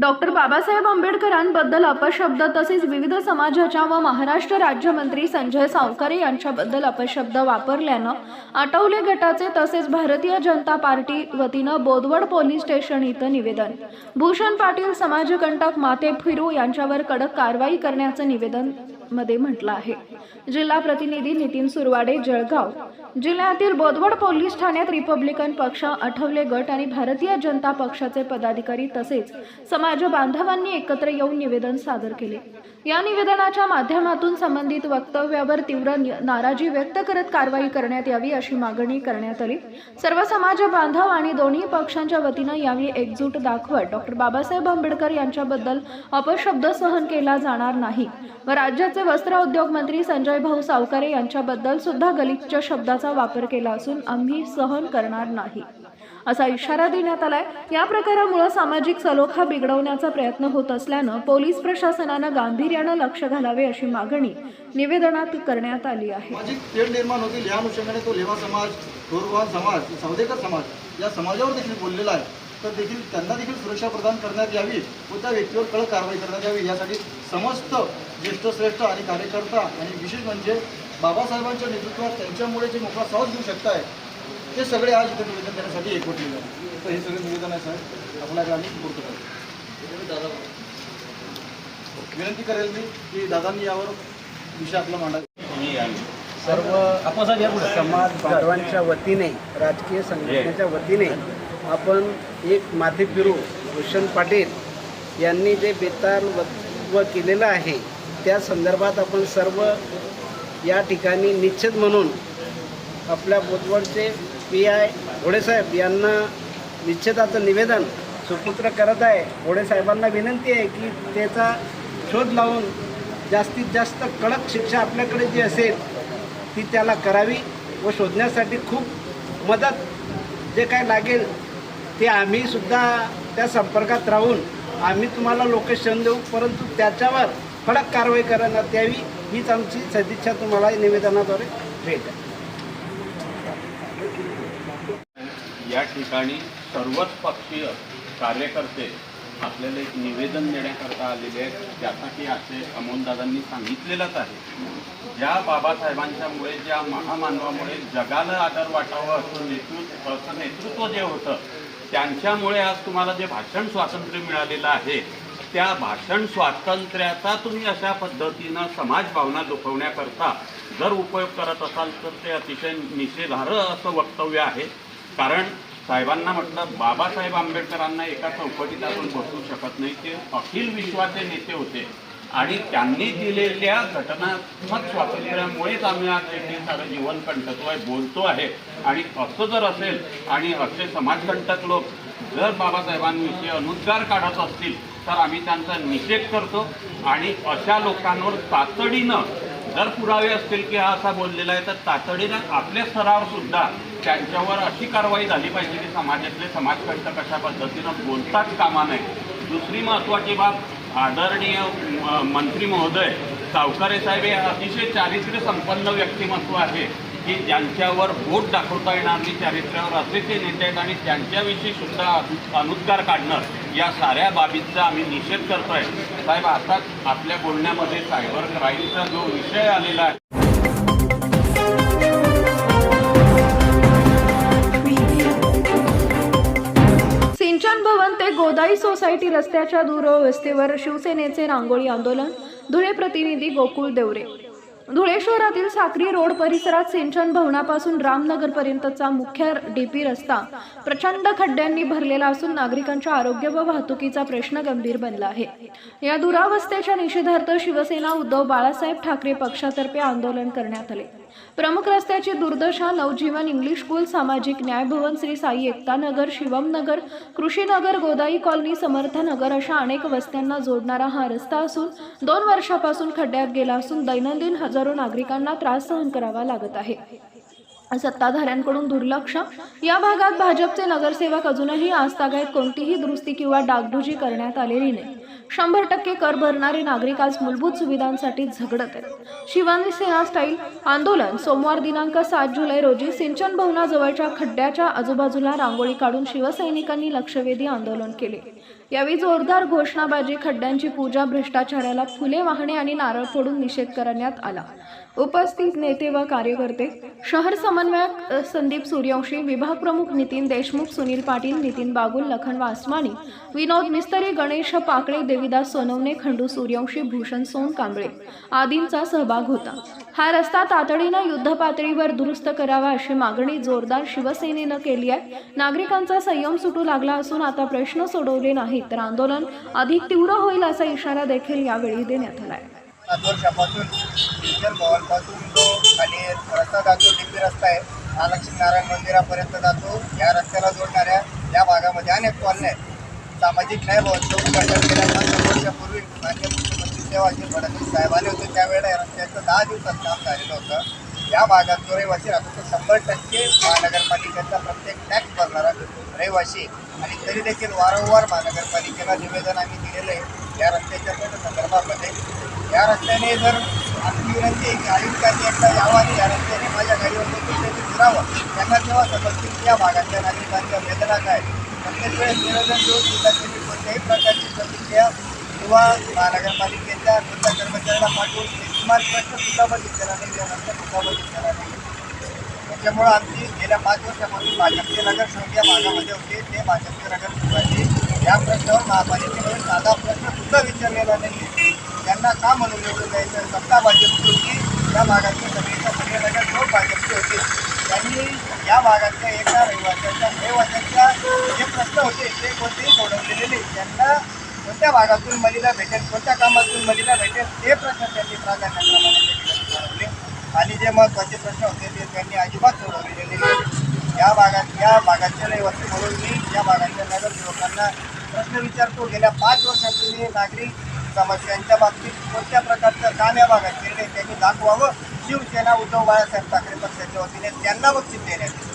Doctor Babasaheb आंबेडकरांबद्दल अपशब्द तसेच विविध समाजाच्या व महाराष्ट्र राज्यमंत्री संजय सावकारे यांच्याबद्दल अपशब्द वापरल्यानं आठवले गटाचे तसेच भारतीय जनता पार्टी वतीनं बोदवड पोलीस स्टेशन इथं निवेदन. भूषण पाटील समाजकंटक माते फिरू यांच्यावर कडक कारवाई करण्याचं निवेदन मध्ये म्हटलं आहे. जिल्हा प्रतिनिधी नितीन सुरवाडे जळगाव. जिल्ह्यातील बोदवड पोलीस ठाण्यात रिपब्लिकन पक्ष आठवले गट आणि भारतीय जनता पक्षाचे पदाधिकारी तसेच समाज बांधवांनी एकत्र येऊन निवेदन सादर केले. या निवेदनाच्या माध्यमातून संबंधित वक्तव्यावर तीव्र नाराजी व्यक्त करत कारवाई करण्यात यावी अशी मागणी करण्यात आली. सर्व समाज बांधव आणि दोन्ही पक्षांच्या वतीनं यावेळी एकजूट दाखवत डॉक्टर बाबासाहेब आंबेडकर यांच्याबद्दल अपशब्द सहन केला जाणार नाही. व राज्याचे वस्त्र उद्योग मंत्री संजय भाऊ सावकारे यांच्याबद्दल सुद्धा गलिच्छ शब्दाचा वापर केला असून आम्ही सहन करणार नाही. असा इशारा देण्यात आलाय. या प्रकारामुळे सामाजिक सलोखा बिघडवण्याचा प्रयत्न होत असल्यानं पोलीस प्रशासनानं गांभीर्यानं लक्ष घालावे अशी मागणी निवेदनात करण्यात आली आहे. सामाजिक तेढ निर्माण होतील या अनुषंगाने तो लेवा समाज गौरवान समाज सावदेकर समाज या समाजावर देखील बोललेला आहे. तर देखील त्यांना देखील सुरक्षा प्रदान करण्यात यावी व त्या व्यक्तीवर कडक कारवाई करण्यात यावी यासाठी समस्त ज्येष्ठ श्रेष्ठ आणि कार्यकर्ता आणि विशेष म्हणजे बाबासाहेबांच्या नेतृत्वात त्यांच्यामुळे जे मोकळा सहज घेऊ शकताय ते सगळे आज इथे निवेदन देण्यासाठी एकवटलेले आहेत तर हे सगळे निवेदन आहे साहेब. आपल्याकडे आम्ही पूर्त करू. विनंती करेल मी की दादांनी यावर विषय आपला मांडावा. सर्व समाज बांधवांच्या वतीने राजकीय संघटनेच्या वतीने आपण एक माथे फिरू भूषण पाटील यांनी जे बेताल वक्तव्य केलेलं आहे त्या संदर्भात आपण सर्व या ठिकाणी निश्चित म्हणून आपल्या बोदवडचे पी आय घोडेसाहेब यांना निश्चिताचं निवेदन सुपुत्र करत आहे. घोडेसाहेबांना विनंती आहे की त्याचा शोध लावून जास्तीत जास्त कडक शिक्षा आपल्याकडे जी असेल ती त्याला करावी व शोधण्यासाठी खूप मदत जे काय लागेल ते आम्हीसुद्धा त्या संपर्कात राहून आम्ही तुम्हाला लोकेशन देऊ परंतु त्याच्यावर कडक कारवाई करण्यात यावी हीच आमची सदिच्छा तुम्हाला निवेदनाद्वारे भेट आहे. या ठिकाणी सर्वच पक्षीय कार्यकर्ते आपल्याला एक निवेदन देण्याकरता आलेले आहेत ज्यासाठी असे अमोलदादांनी सांगितलेलंच आहे. ज्या बाबासाहेबांच्यामुळे ज्या महामानवामुळे जगाला आदर वाटावं असं नेतृत्व असं नेतृत्व जे होतं त्यांच्यामुळे आज तुम्हाला जे भाषण स्वातंत्र्य मिळालेलं आहे त्या भाषण स्वातंत्र्याचा तुम्ही अशा पद्धतीनं समाज भावना दुखवण्याकरता जर उपयोग करत असाल तर ते अतिशय निषेधार्ह असं वक्तव्य आहे. कारण साहेबांना म्हटलं बाबासाहेब आंबेडकरांना एका चौकटीत आपण बसू शकत नाही. ते अखिल विश्वाचे नेते होते. आणि त्यांनी दिलेल्या घटनात्मक स्वातंत्र्यामुळेच आम्ही आज हे सारं जीवन कंटकतोय बोलतो आहे. आणि असं जर असेल आणि असे समाजकंटक लोक जर बाबासाहेबांविषयी अनुद्गार काढत असतील तर आम्ही त्यांचा निषेध करतो. आणि अशा लोकांवर तातडीनं जर पुरावे असतील की हा असा बोललेला आहे तर तातडीनं आपल्या स्तरावर सुद्धा त्यांच्यावर अशी कारवाई झाली पाहिजे की समाजातले समाजकंटक अशा पद्धतीनं बोलताच कामा नये. दुसरी महत्त्वाची बाब आदरणीय म- मंत्री महोदय सावकारे साहेब हे अतिशय चारित्र्य संपन्न व्यक्तिमत्व आहे. की ज्यांच्यावर बोट दाखवता येणार नाही चारित्र्यावर असे ते नेते आहेत आणि त्यांच्याविषयी सुद्धा अनुद्गार काढणं या साऱ्या बाबींचा आम्ही निषेध करतो आहे साहेब आता आपल्या बोलण्यामध्ये सायबर क्राईमचा जो विषय आलेला आहे. सिंचन भवन ते गोदाई सोसायटी रस्त्याच्या दूरवस्थेवर शिवसेनेचे रांगोळी आंदोलन. धुळे प्रतिनिधी गोकुळ देवरे. धुळे शहरातील साक्री रोड परिसरात सिंचन भवनापासून रामनगरपर्यंतचा मुख्य डीपी रस्ता प्रचंड खड्ड्यांनी भरलेला असून नागरिकांच्या आरोग्य व वाहतुकीचा प्रश्न गंभीर बनला आहे. या दुरावस्थेच्या निषेधार्थ शिवसेना उद्धव बाळासाहेब ठाकरे पक्षातर्फे आंदोलन करण्यात आले. प्रमुख रस्त्याची दुर्दशा नवजीवन इंग्लिश स्कूल सामाजिक न्याय भवन श्री साई एकता नगर शिवम नगर कृषीनगर गोदाई कॉलनी समर्थनगर अशा अनेक वस्त्यांना जोडणारा हा रस्ता असून दोन वर्षापासून खड्ड्यात गेला असून दैनंदिन हजारो नागरिकांना त्रास सहन करावा लागत आहे. सत्ताधाऱ्यांकडून दुर्लक्ष. या भागात भाजपचे नगरसेवक अजूनही आजतागायत कोणतीही दुरुस्ती किंवा डागडुजी करण्यात आलेली नाही. शंभर टक्के कर भरणारे नागरिक आज मूलभूत सुविधांसाठी झगडत आहेत. शिवसेना स्टाईल आंदोलन सोमवार दिनांक सात जुलै रोजी सिंचन भवनाजवळच्या खड्ड्याच्या आजूबाजूला रांगोळी काढून शिवसैनिकांनी लक्षवेधी आंदोलन केले. यावेळी जोरदार घोषणाबाजी खड्ड्यांची पूजा भ्रष्टाचाराला फुले वाहणे आणि नारळ फोडून निषेध करण्यात आला. उपस्थित नेते व कार्यकर्ते शहर समन्वयक संदीप सूर्यवंशी विभाग प्रमुख नितीन देशमुख सुनील पाटील नितीन बागुल लखन वासवानी विनोद मिस्तरी गणेश पाकळे देविदास सोनवणे खंडू सूर्यवंशी भूषण सोन कांबळे आदींचा सहभाग होता. हा रस्ता तातडीनं युद्ध पातळीवर दुरुस्त करावा अशी मागणी जोरदार शिवसेनेनं केली आहे. नागरिकांचा संयम सुटू लागला असून आता प्रश्न सोडवले नाहीत तर आंदोलन अधिक तीव्र होईल असा इशारा देखील यावेळी देण्यात आला आहे सात वर्षापासून सिंचन भवनपासून जो खाली रस्ता जातो डिपी रस्ता आहे. महालक्ष्मी नारायण मंदिरापर्यंत जातो. या रस्त्याला जोडणाऱ्या या भागामध्ये अनेक कॉलन्या आहेत. सामाजिक न्याय भवन उद्घाटन केल्या पाच वर्षापूर्वी मान्य मुख्यमंत्री देवाजी फडणवीस साहेब आले होते. त्यावेळेला या रस्त्याचं दहा दिवसात काम झालेलं होतं. या भागात जो रहिवासी राहतो. तो शंभर टक्के महानगरपालिकेचा प्रत्येक टॅक्स भरणारा रहिवासी आणि तरी देखील वारंवार महानगरपालिकेला निवेदन आम्ही दिलेलं आहे. या रस्त्याच्या संदर्भामध्ये या रस्त्याने जर आमची विनंती आहे की आयुक्तांनी एकदा यावा आणि या रस्त्याने माझ्या गाडीवर देखील फिरावं त्यांना तेव्हा समजतील की या भागातल्या नागरिकांच्या वेदना काय प्रत्येक वेळेस निवेदन देऊन सुद्धा त्यांनी कोणत्याही प्रकारची प्रतिक्रिया किंवा महानगरपालिकेच्या कोणत्या कर्मचाऱ्याला पाठवून किमान प्रश्न सुद्धा बघितलेला नाही या रस्ता सुद्धा नाही. त्याच्यामुळं आमची गेल्या पाच वर्षापासून भाजपचे नगरसेवक या भागामध्ये होते. ते भाजपचे नगरसेवकांनी या प्रश्नावर महापालिकेमध्ये साधा प्रश्न सुद्धा विचारलेला नाही त्यांना का म्हणून निवडून द्यायचं सत्ता भाजपची होती. या भागातल्या सगळीच्या सगळे लोक भाजपचे होते. त्यांनी या भागातल्या एका रहिवाशाच्या रहिवाशाच्या जे प्रश्न होते ते कोणतेही सोडवलेले नाही. त्यांना कोणत्या भागातून मलीला भेटेल कोणत्या कामातून मलीला भेटेल ते प्रश्न त्यांनी प्राधान्यक्रमाने त्या सोडवले. आणि जे महत्त्वाचे प्रश्न होते ते त्यांनी अजिबात सोडवलेले नाही. या भागात या भागाचे रहिवासी म्हणून मी या भागातल्या नगरसेवकांना प्रश्न विचारतो. गेल्या पाच वर्षापूर्वी नागरिक समस्यांच्या बाबतीत कोणत्या प्रकारचं काम या भागात निर्णय त्यांनी दाखवावं. शिवसेना उद्धव बाळासाहेब ठाकरे पक्षाच्या वतीने त्यांना बक्षीस देण्यात